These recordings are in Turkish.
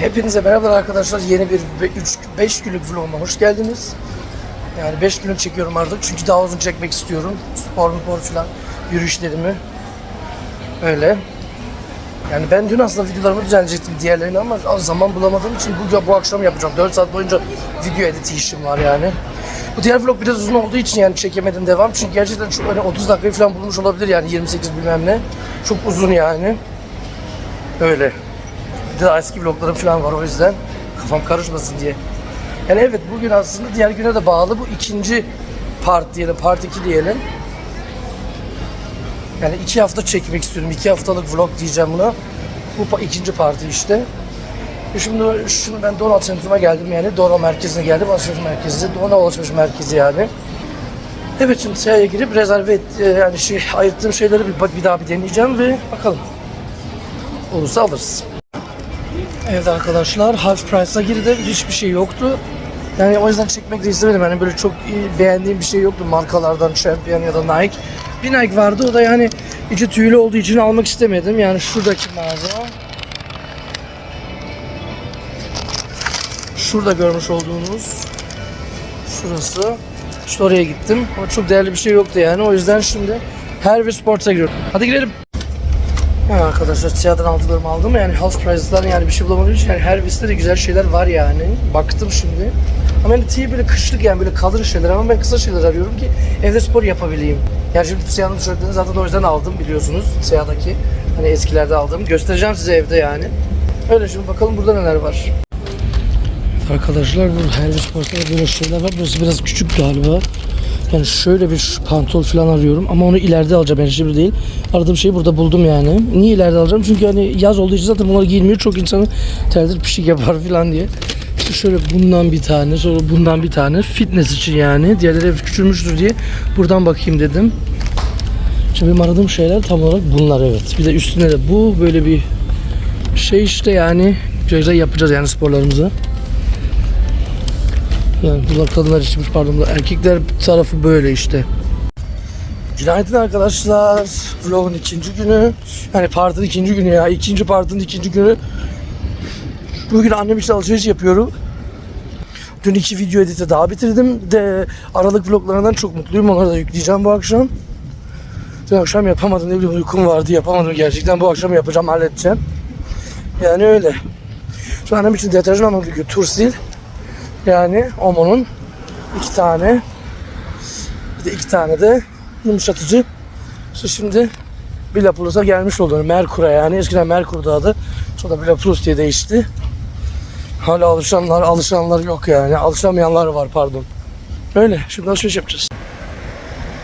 Hepinize merhabalar arkadaşlar. Yeni bir 3 5 günlük vloguma hoş geldiniz. Yani 5 günlük çekiyorum artık çünkü daha uzun çekmek istiyorum. Spor spor falan yürüyüşlerimi. Öyle. Yani ben dün aslında videolarımı düzenleyecektim diğerlerini ama az zaman bulamadığım için bu, bu akşam yapacağım. 4 saat boyunca video editi işim var yani. Bu diğer vlog biraz uzun olduğu için yani çekemedim devam. Çünkü gerçekten çok hani 30 dakikayı falan bulmuş olabilir yani 28 bilmem ne. Çok uzun yani. Öyle. Daha eski vloglarım falan var o yüzden kafam karışmasın diye. Yani evet bugün aslında diğer güne de bağlı bu ikinci part diyelim, part 2 diyelim. Yani iki hafta çekmek istiyorum. iki haftalık vlog diyeceğim buna. Bu ikinci parti işte. Şimdi, şimdi ben Donald Centrum'a geldim yani. Donald merkezine geldim. Alışveriş merkezi. Donald alışveriş merkezi yani. Evet şimdi sıraya girip rezerve et, e, yani şey, ayırttığım şeyleri bir, bir daha bir deneyeceğim ve bakalım. Olursa alırız. Evet arkadaşlar half price'a girdim. Hiçbir şey yoktu. Yani o yüzden çekmek de istemedim. Yani böyle çok iyi, beğendiğim bir şey yoktu markalardan Champion ya da Nike. Bir Nike vardı o da yani içi tüylü olduğu için almak istemedim. Yani şuradaki mağaza. Şurada görmüş olduğunuz şurası. İşte oraya gittim. Ama çok değerli bir şey yoktu yani. O yüzden şimdi her bir sport'a giriyorum. Hadi girelim. Yani arkadaşlar siyahdan aldıklarımı aldım yani half price'dan yani bir şey bulamadığım için yani her birisinde de güzel şeyler var yani. Baktım şimdi. Ama yani tee böyle kışlık yani böyle kalın şeyler ama ben kısa şeyler arıyorum ki evde spor yapabileyim. Yani şimdi siyahın tişörtlerini zaten o yüzden aldım biliyorsunuz siyahdaki. Hani eskilerde aldım. Göstereceğim size evde yani. Öyle şimdi bakalım burada neler var. Arkadaşlar bu her bir sportta böyle şeyler var. Burası biraz küçük galiba. Yani şöyle bir pantol falan arıyorum ama onu ileride alacağım yani şimdi değil. Aradığım şeyi burada buldum yani. Niye ileride alacağım? Çünkü hani yaz olduğu için zaten bunları giyilmiyor. Çok insanı terdir pişik yapar falan diye. İşte şöyle bundan bir tane, sonra bundan bir tane. Fitness için yani. Diğerleri hep küçülmüştür diye buradan bakayım dedim. Şimdi benim aradığım şeyler tam olarak bunlar evet. Bir de üstüne de bu böyle bir şey işte yani güzel yapacağız yani sporlarımızı. Yani bunlar kadınlar içmiş pardon erkekler tarafı böyle işte. Günaydın arkadaşlar. Vlogun ikinci günü. Yani partın ikinci günü ya. ikinci partın ikinci günü. Bugün annem için alışveriş yapıyorum. Dün iki video editi daha bitirdim. De Aralık vloglarından çok mutluyum. Onları da yükleyeceğim bu akşam. Dün akşam yapamadım. Ne bileyim uykum vardı. Yapamadım gerçekten. Bu akşam yapacağım. Halledeceğim. Yani öyle. Şu annem için deterjan almadık. Tursil. Yani Omo'nun iki tane bir de iki tane de yumuşatıcı. İşte şimdi Billa Plus'a gelmiş oldu. Merkur'a yani. Eskiden Merkur'da adı. Sonra Billa Plus diye değişti. Hala alışanlar, alışanlar yok yani. Alışamayanlar var pardon. Öyle. Şimdi alışveriş yapacağız.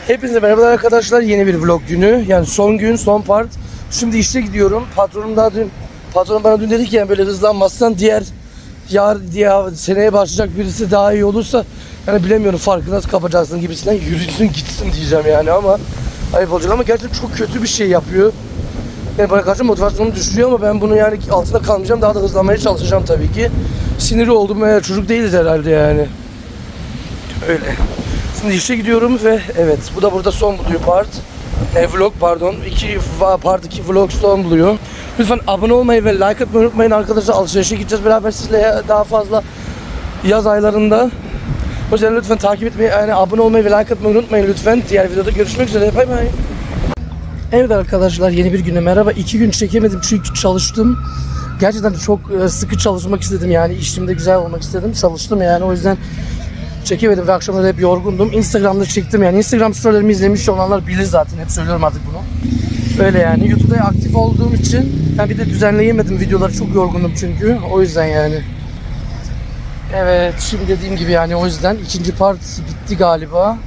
Hepinize merhabalar arkadaşlar. Yeni bir vlog günü. Yani son gün, son part. Şimdi işe gidiyorum. Patronum daha dün patronum bana dün dedi ki yani böyle hızlanmazsan diğer yar diye seneye başlayacak birisi daha iyi olursa yani bilemiyorum farkı nasıl kapacaksın gibisinden yürüsün gitsin diyeceğim yani ama ayıp olacak ama gerçekten çok kötü bir şey yapıyor. Yani bana karşı motivasyonumu düşürüyor ama ben bunu yani altında kalmayacağım daha da hızlanmaya çalışacağım tabii ki. Siniri oldum ya çocuk değiliz herhalde yani. Öyle. Şimdi işe gidiyorum ve evet bu da burada son buluyor part. E, vlog pardon. İki part 2 vlog son buluyor. Lütfen abone olmayı ve like atmayı unutmayın arkadaşlar. Alışverişe gideceğiz beraber sizle daha fazla yaz aylarında. O yüzden lütfen takip etmeyi, yani abone olmayı ve like atmayı unutmayın lütfen. Diğer videoda görüşmek üzere. Bay bay. Evet arkadaşlar yeni bir güne merhaba. İki gün çekemedim çünkü çalıştım. Gerçekten çok e, sıkı çalışmak istedim yani işimde güzel olmak istedim. Çalıştım yani o yüzden çekemedim ve akşamları hep yorgundum. Instagram'da çektim yani Instagram storylerimi izlemiş olanlar bilir zaten hep söylüyorum artık bunu. Öyle yani YouTube'da aktif olduğum için ben bir de düzenleyemedim videoları çok yorgundum çünkü o yüzden yani. Evet şimdi dediğim gibi yani o yüzden ikinci part bitti galiba.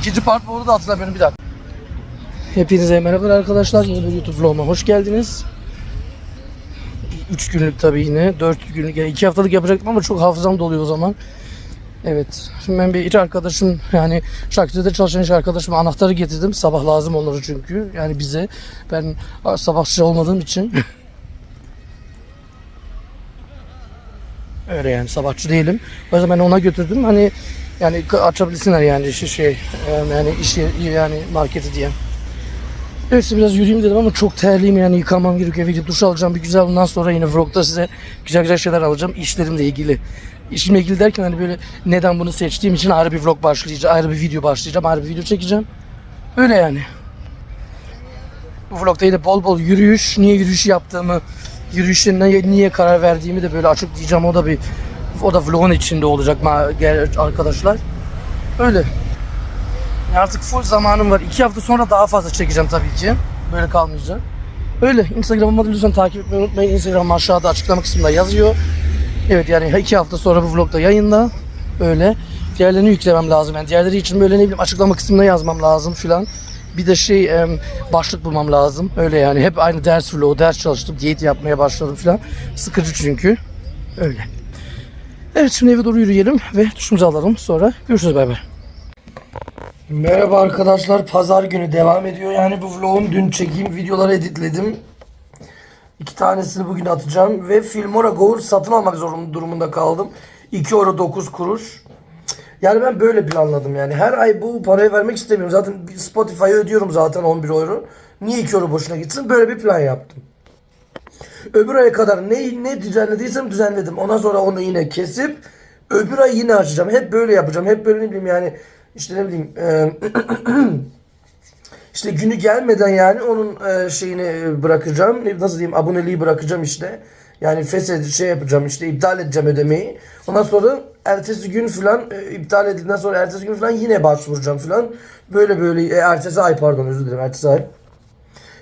İkinci part bu arada hatırlamıyorum bir dakika. Hepinize merhabalar arkadaşlar. Yeni bir YouTube vloguma hoş geldiniz. 3 günlük tabii yine. 4 günlük yani 2 haftalık yapacaktım ama çok hafızam doluyor o zaman. Evet. Şimdi ben bir iç arkadaşım yani şarküteride çalışan iş arkadaşıma anahtarı getirdim. Sabah lazım onları çünkü. Yani bize. Ben sabahçı olmadığım için. Öyle yani sabahçı değilim. O yüzden ben ona götürdüm. Hani yani açabilsinler yani şey, şey yani iş yeri- yani marketi diye. Size biraz yürüyeyim dedim ama çok terliyim yani yıkamam gerekiyor. Gidip duş alacağım bir güzel ondan sonra yine vlogda size güzel güzel şeyler alacağım işlerimle ilgili. İşimle ilgili derken hani böyle neden bunu seçtiğim için ayrı bir vlog başlayacağım, ayrı bir video başlayacağım, ayrı bir video çekeceğim. Öyle yani. Bu vlogda yine bol bol yürüyüş, niye yürüyüş yaptığımı, yürüyüşlerine niye karar verdiğimi de böyle açıklayacağım. O da bir o da vlogun içinde olacak arkadaşlar. Öyle. Ya Artık full zamanım var. İki hafta sonra daha fazla çekeceğim tabii ki. Böyle kalmayacak. Öyle. Instagram'ıma da lütfen takip etmeyi unutmayın. Instagram aşağıda açıklama kısmında yazıyor. Evet yani iki hafta sonra bu vlogda yayında. Öyle. Diğerlerini yüklemem lazım. Yani diğerleri için böyle ne bileyim açıklama kısmına yazmam lazım filan. Bir de şey başlık bulmam lazım. Öyle yani hep aynı ders vlogu, ders çalıştım, diyet yapmaya başladım filan. Sıkıcı çünkü. Öyle. Evet şimdi eve doğru yürüyelim ve duşumuzu alalım. Sonra görüşürüz bay bay. Merhaba arkadaşlar. Pazar günü devam ediyor. Yani bu vlogun dün çekeyim videoları editledim. İki tanesini bugün atacağım ve Filmora Go satın almak zorunda durumunda kaldım. 2 euro 9 kuruş. Yani ben böyle planladım yani. Her ay bu parayı vermek istemiyorum. Zaten Spotify'a ödüyorum zaten 11 euro. Niye 2 euro boşuna gitsin? Böyle bir plan yaptım. Öbür aya kadar ne ne düzenlediysem düzenledim. Ondan sonra onu yine kesip öbür ay yine açacağım. Hep böyle yapacağım. Hep böyle ne bileyim yani işte ne bileyim e, işte günü gelmeden yani onun e, şeyini e, bırakacağım. Nasıl diyeyim aboneliği bırakacağım işte. Yani feshed şey yapacağım işte iptal edeceğim ödemeyi. Ondan sonra ertesi gün falan e, iptal edildikten sonra ertesi gün falan yine başvuracağım falan. Böyle böyle e, ertesi ay pardon özür dilerim ertesi ay.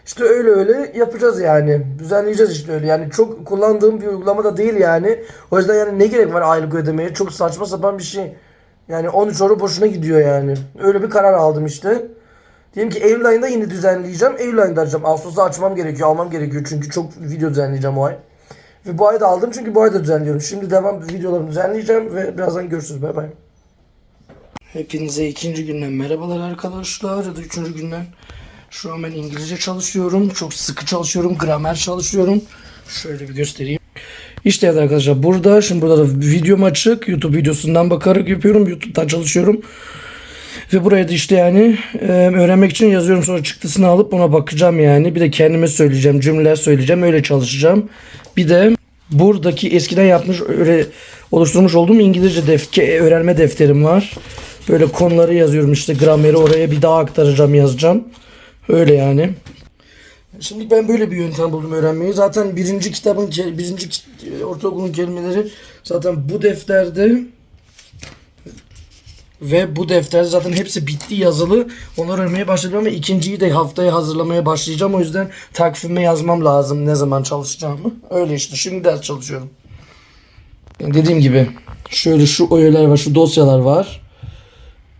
İşte öyle öyle yapacağız yani. Düzenleyeceğiz işte öyle. Yani çok kullandığım bir uygulama da değil yani. O yüzden yani ne gerek var aylık ödemeye? Çok saçma sapan bir şey. Yani 13 euro boşuna gidiyor yani. Öyle bir karar aldım işte. Diyelim ki Eylül ayında yine düzenleyeceğim. Eylül ayında açacağım. Ağustos'ta açmam gerekiyor. Almam gerekiyor. Çünkü çok video düzenleyeceğim o ay. Ve bu ay da aldım çünkü bu ay da düzenliyorum. Şimdi devam videolarımı düzenleyeceğim ve birazdan görüşürüz. Bay bay. Hepinize ikinci günden merhabalar arkadaşlar ya da üçüncü günden. Şu an ben İngilizce çalışıyorum. Çok sıkı çalışıyorum. Gramer çalışıyorum. Şöyle bir göstereyim. İşte evet arkadaşlar burada şimdi burada da videom açık. YouTube videosundan bakarak yapıyorum. YouTube'dan çalışıyorum. Ve buraya da işte yani e, öğrenmek için yazıyorum sonra çıktısını alıp ona bakacağım yani. Bir de kendime söyleyeceğim, cümleler söyleyeceğim, öyle çalışacağım. Bir de buradaki eskiden yapmış öyle oluşturmuş olduğum İngilizce defke, öğrenme defterim var. Böyle konuları yazıyorum işte grameri oraya bir daha aktaracağım yazacağım. Öyle yani. Şimdi ben böyle bir yöntem buldum öğrenmeyi. Zaten birinci kitabın, birinci ortaokulun kelimeleri zaten bu defterde ve bu defterde zaten hepsi bitti yazılı. Onları öğrenmeye başladım ama ikinciyi de haftaya hazırlamaya başlayacağım. O yüzden takvime yazmam lazım ne zaman çalışacağımı. Öyle işte şimdi ders çalışıyorum. Yani dediğim gibi şöyle şu öğeler var, şu dosyalar var.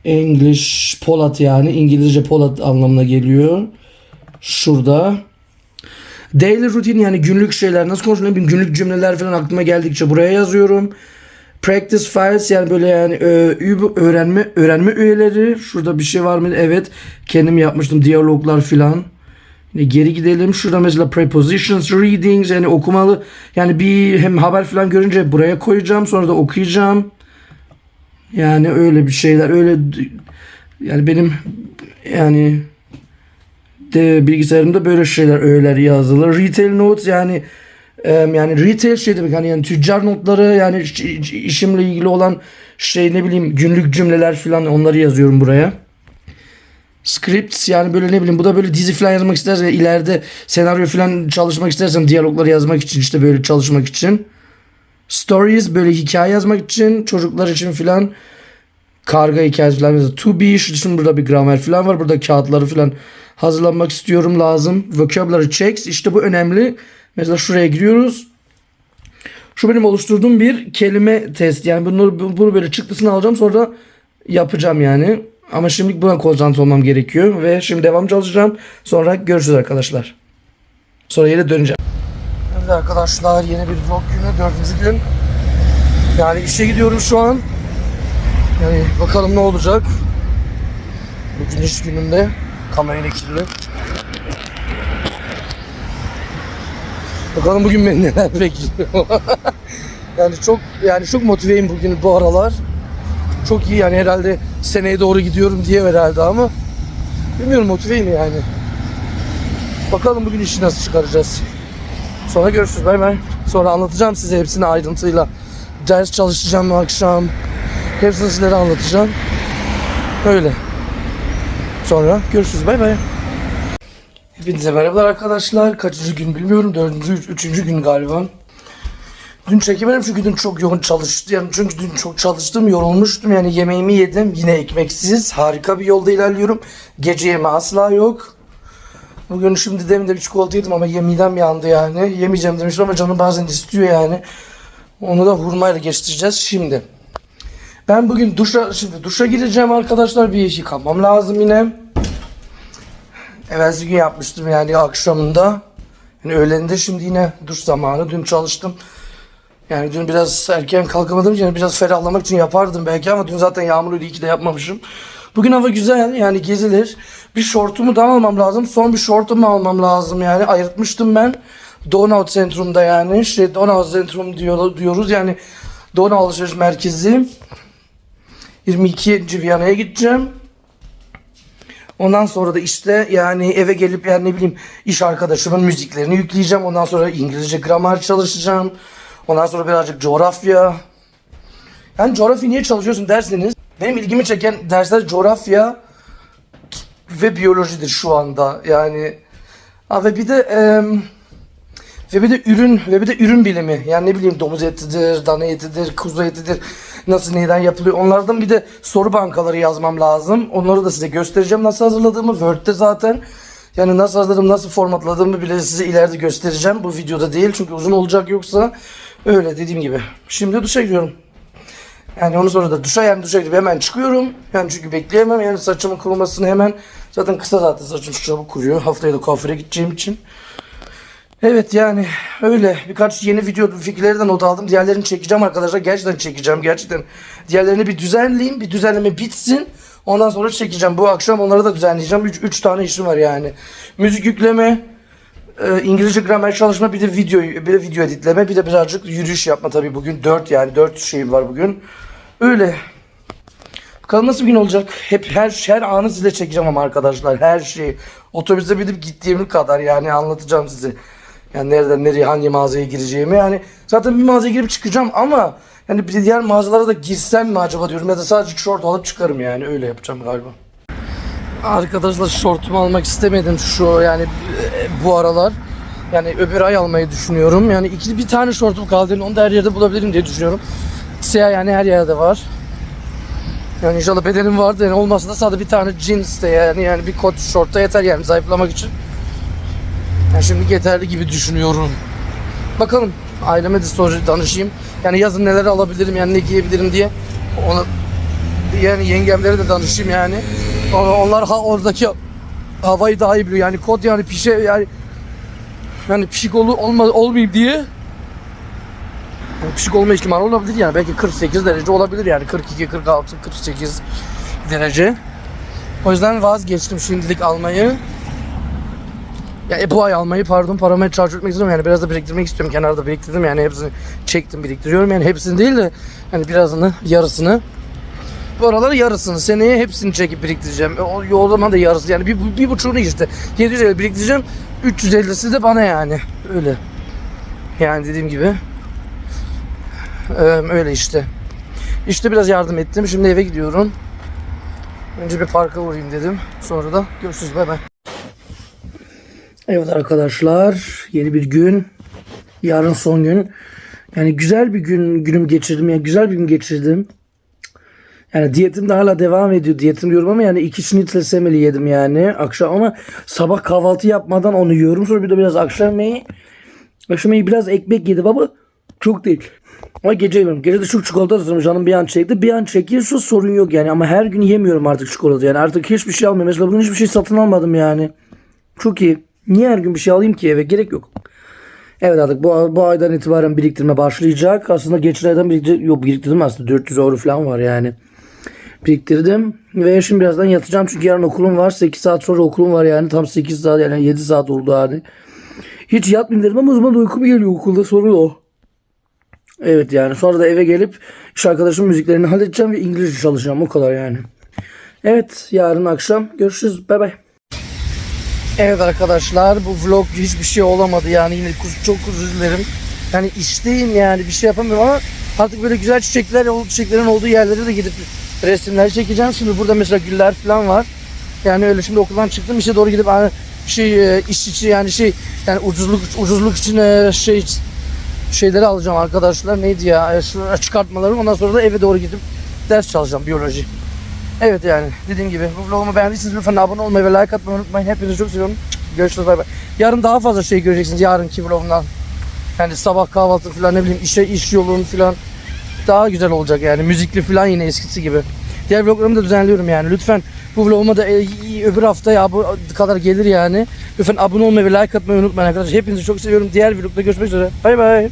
English Polat yani İngilizce Polat anlamına geliyor. Şurada. Daily routine yani günlük şeyler nasıl bileyim günlük cümleler falan aklıma geldikçe buraya yazıyorum. Practice files yani böyle yani üb- öğrenme öğrenme üyeleri. Şurada bir şey var mı? Evet. Kendim yapmıştım diyaloglar filan. Yine geri gidelim. Şurada mesela prepositions, readings yani okumalı. Yani bir hem haber falan görünce buraya koyacağım. Sonra da okuyacağım. Yani öyle bir şeyler. Öyle yani benim yani de bilgisayarımda böyle şeyler öğeler yazılır. Retail notes yani yani retail şey demek hani yani tüccar notları yani iş- iş- işimle ilgili olan şey ne bileyim günlük cümleler falan onları yazıyorum buraya. Scripts yani böyle ne bileyim bu da böyle dizi falan yazmak istersen ileride senaryo falan çalışmak istersen diyalogları yazmak için işte böyle çalışmak için. Stories böyle hikaye yazmak için çocuklar için filan karga hikayesi falan. Mesela to be şimdi burada bir gramer falan var. Burada kağıtları falan hazırlanmak istiyorum lazım. Vocabulary checks işte bu önemli. Mesela şuraya giriyoruz. Şu benim oluşturduğum bir kelime test. Yani bunu, bunu böyle çıktısını alacağım sonra yapacağım yani. Ama şimdi buna konsantre olmam gerekiyor ve şimdi devam çalışacağım. Sonra görüşürüz arkadaşlar. Sonra yine döneceğim. Evet arkadaşlar yeni bir vlog günü dördüncü gün. Yani işe gidiyorum şu an yani bakalım ne olacak. Bugün iş günümde kamerayla kirli. Bakalım bugün beni neler bekliyor. yani çok yani çok motiveyim bugün bu aralar. Çok iyi yani herhalde seneye doğru gidiyorum diye herhalde ama bilmiyorum motiveyim yani. Bakalım bugün işi nasıl çıkaracağız. Sonra görüşürüz. Bay bay. Sonra anlatacağım size hepsini ayrıntıyla. Ders çalışacağım akşam. Hepsini sizlere anlatacağım. Öyle. Sonra görüşürüz. Bay bay. Hepinize merhabalar arkadaşlar. Kaçıncı gün bilmiyorum. Dördüncü, üç- üçüncü gün galiba. Dün çekemedim çünkü dün çok yoğun çalıştı. Yani çünkü dün çok çalıştım, yorulmuştum. Yani yemeğimi yedim. Yine ekmeksiz. Harika bir yolda ilerliyorum. Gece yeme asla yok. Bugün şimdi demin de bir çikolata yedim ama midem yandı yani. Yemeyeceğim demiştim ama canım bazen istiyor yani. Onu da hurmayla geçireceğiz şimdi. Ben bugün duşa şimdi duşa gireceğim arkadaşlar. Bir yıkamam lazım yine. Evvelsi gün yapmıştım yani akşamında. Yani öğleninde şimdi yine duş zamanı. Dün çalıştım. Yani dün biraz erken kalkamadığım için biraz ferahlamak için yapardım belki ama dün zaten yağmurluydu iyi ki de yapmamışım. Bugün hava güzel yani gezilir. Bir şortumu da almam lazım. Son bir şortumu almam lazım yani. Ayırtmıştım ben. Donau Centrum'da yani. Şey Donau Centrum diyor, diyoruz yani. Donau Alışveriş Merkezi. 22. Viyana'ya gideceğim. Ondan sonra da işte yani eve gelip yani ne bileyim iş arkadaşımın müziklerini yükleyeceğim. Ondan sonra İngilizce gramer çalışacağım. Ondan sonra birazcık coğrafya. Yani coğrafya niye çalışıyorsun derseniz benim ilgimi çeken dersler coğrafya ve biyolojidir şu anda. Yani ha ve bir de em, ve bir de ürün ve bir de ürün bilimi. Yani ne bileyim domuz etidir, dana etidir, kuzu etidir. Nasıl neyden yapılıyor? Onlardan bir de soru bankaları yazmam lazım. Onları da size göstereceğim nasıl hazırladığımı. Word'de zaten. Yani nasıl hazırladım, nasıl formatladığımı bile size ileride göstereceğim. Bu videoda değil çünkü uzun olacak yoksa öyle dediğim gibi. Şimdi duşa giriyorum. Yani onu sonra da duşa yani duşa gidip hemen çıkıyorum. Yani çünkü bekleyemem yani saçımın kurumasını hemen. Zaten kısa zaten saçım çabuk kuruyor. Haftaya da kuaföre gideceğim için. Evet yani öyle birkaç yeni video fikirleri de not aldım. Diğerlerini çekeceğim arkadaşlar. Gerçekten çekeceğim. Gerçekten diğerlerini bir düzenleyeyim. Bir düzenleme bitsin. Ondan sonra çekeceğim. Bu akşam onları da düzenleyeceğim. 3 tane işim var yani. Müzik yükleme, e, İngilizce gramer çalışma, bir de video bir de video editleme, bir de birazcık yürüyüş yapma tabii bugün. 4 yani 4 şeyim var bugün. Öyle. Bakalım nasıl bir gün olacak. Hep her her anı size çekeceğim ama arkadaşlar. Her şeyi. Otobüse binip gittiğim kadar yani anlatacağım size. Yani nereden nereye hangi mağazaya gireceğimi yani zaten bir mağazaya girip çıkacağım ama yani bir diğer mağazalara da girsem mi acaba diyorum ya da sadece şort alıp çıkarım yani öyle yapacağım galiba. Arkadaşlar şortumu almak istemedim şu yani e, bu aralar. Yani öbür ay almayı düşünüyorum. Yani iki bir tane şortum kaldı. Onu da her yerde bulabilirim diye düşünüyorum. Siyah yani her yerde var. Yani inşallah bedenim vardı. Yani olmasa da sadece bir tane jeans de yani yani bir kot şortta yeter yani zayıflamak için. Yani şimdi yeterli gibi düşünüyorum. Bakalım aileme de soru danışayım. Yani yazın neler alabilirim yani ne giyebilirim diye. Ona yani yengemlere de danışayım yani. Onlar ha, oradaki havayı daha iyi biliyor. Yani kot yani pişe yani yani pişik ol, olma, olmayayım diye yani pişik olma ihtimali olabilir yani. Belki 48 derece olabilir yani. 42, 46, 48 derece. O yüzden vazgeçtim şimdilik almayı. Ya e, bu ay almayı pardon paramı charge etmek istiyorum. Yani biraz da biriktirmek istiyorum. Kenarda biriktirdim yani. Hepsini çektim biriktiriyorum. Yani hepsini değil de hani birazını yarısını. Bu aralar yarısını seneye hepsini çekip biriktireceğim. E, o, o zaman da yarısı yani bir, bir buçuğunu işte 750 biriktireceğim. 350'si de bana yani. Öyle. Yani dediğim gibi. Ee, öyle işte. İşte biraz yardım ettim. Şimdi eve gidiyorum. Önce bir parka uğrayayım dedim. Sonra da görüşürüz. Bay bay Evet arkadaşlar yeni bir gün. Yarın son gün. Yani güzel bir gün günüm geçirdim. Yani güzel bir gün geçirdim. Yani diyetim de hala devam ediyor. Diyetim diyorum ama yani iki şnitzel semeli yedim yani. Akşam ama sabah kahvaltı yapmadan onu yiyorum. Sonra bir de biraz akşam yemeği. Akşam yemeği biraz ekmek yedim ama çok değil. Ama gece yemiyorum. Gece de çok çikolata ısırdım. Canım bir an çekti. Bir an çekiyorsa sorun yok yani. Ama her gün yemiyorum artık çikolata. Yani artık hiçbir şey almıyorum. Mesela bugün hiçbir şey satın almadım yani. Çok iyi. Niye her gün bir şey alayım ki eve? Gerek yok. Evet artık bu, bu aydan itibaren biriktirme başlayacak. Aslında geçen aydan biriktir yok biriktirdim aslında 400 euro falan var yani. Biriktirdim ve şimdi birazdan yatacağım çünkü yarın okulum var. 8 saat sonra okulum var yani tam 8 saat yani 7 saat oldu yani. Hiç yatmayayım dedim ama o zaman da uykum geliyor okulda sorun o. Evet yani sonra da eve gelip iş arkadaşımın müziklerini halledeceğim ve İngilizce çalışacağım o kadar yani. Evet yarın akşam görüşürüz bay bay. Evet arkadaşlar bu vlog hiçbir şey olamadı yani yine çok özür dilerim. Yani işteyim yani bir şey yapamıyorum ama artık böyle güzel çiçekler, çiçeklerin olduğu yerlere de gidip resimler çekeceğim. Şimdi burada mesela güller falan var. Yani öyle şimdi okuldan çıktım işe doğru gidip hani şey e, iş için yani şey yani ucuzluk ucuzluk için e, şey şeyleri alacağım arkadaşlar. Neydi ya? E, şu çıkartmalarım. Ondan sonra da eve doğru gidip ders çalışacağım biyoloji. Evet yani dediğim gibi bu vlogumu beğendiyseniz lütfen abone olmayı ve like atmayı unutmayın. Hepinizi çok seviyorum. Görüşürüz bay bay. Yarın daha fazla şey göreceksiniz yarınki vlogumdan. Yani sabah kahvaltı falan ne bileyim işe iş yolun falan daha güzel olacak yani müzikli falan yine eskisi gibi. Diğer vloglarımı da düzenliyorum yani. Lütfen bu vloguma da e, öbür hafta ya bu kadar gelir yani. Lütfen abone olmayı ve like atmayı unutmayın arkadaşlar. Hepinizi çok seviyorum. Diğer vlogda görüşmek üzere. Bay bay.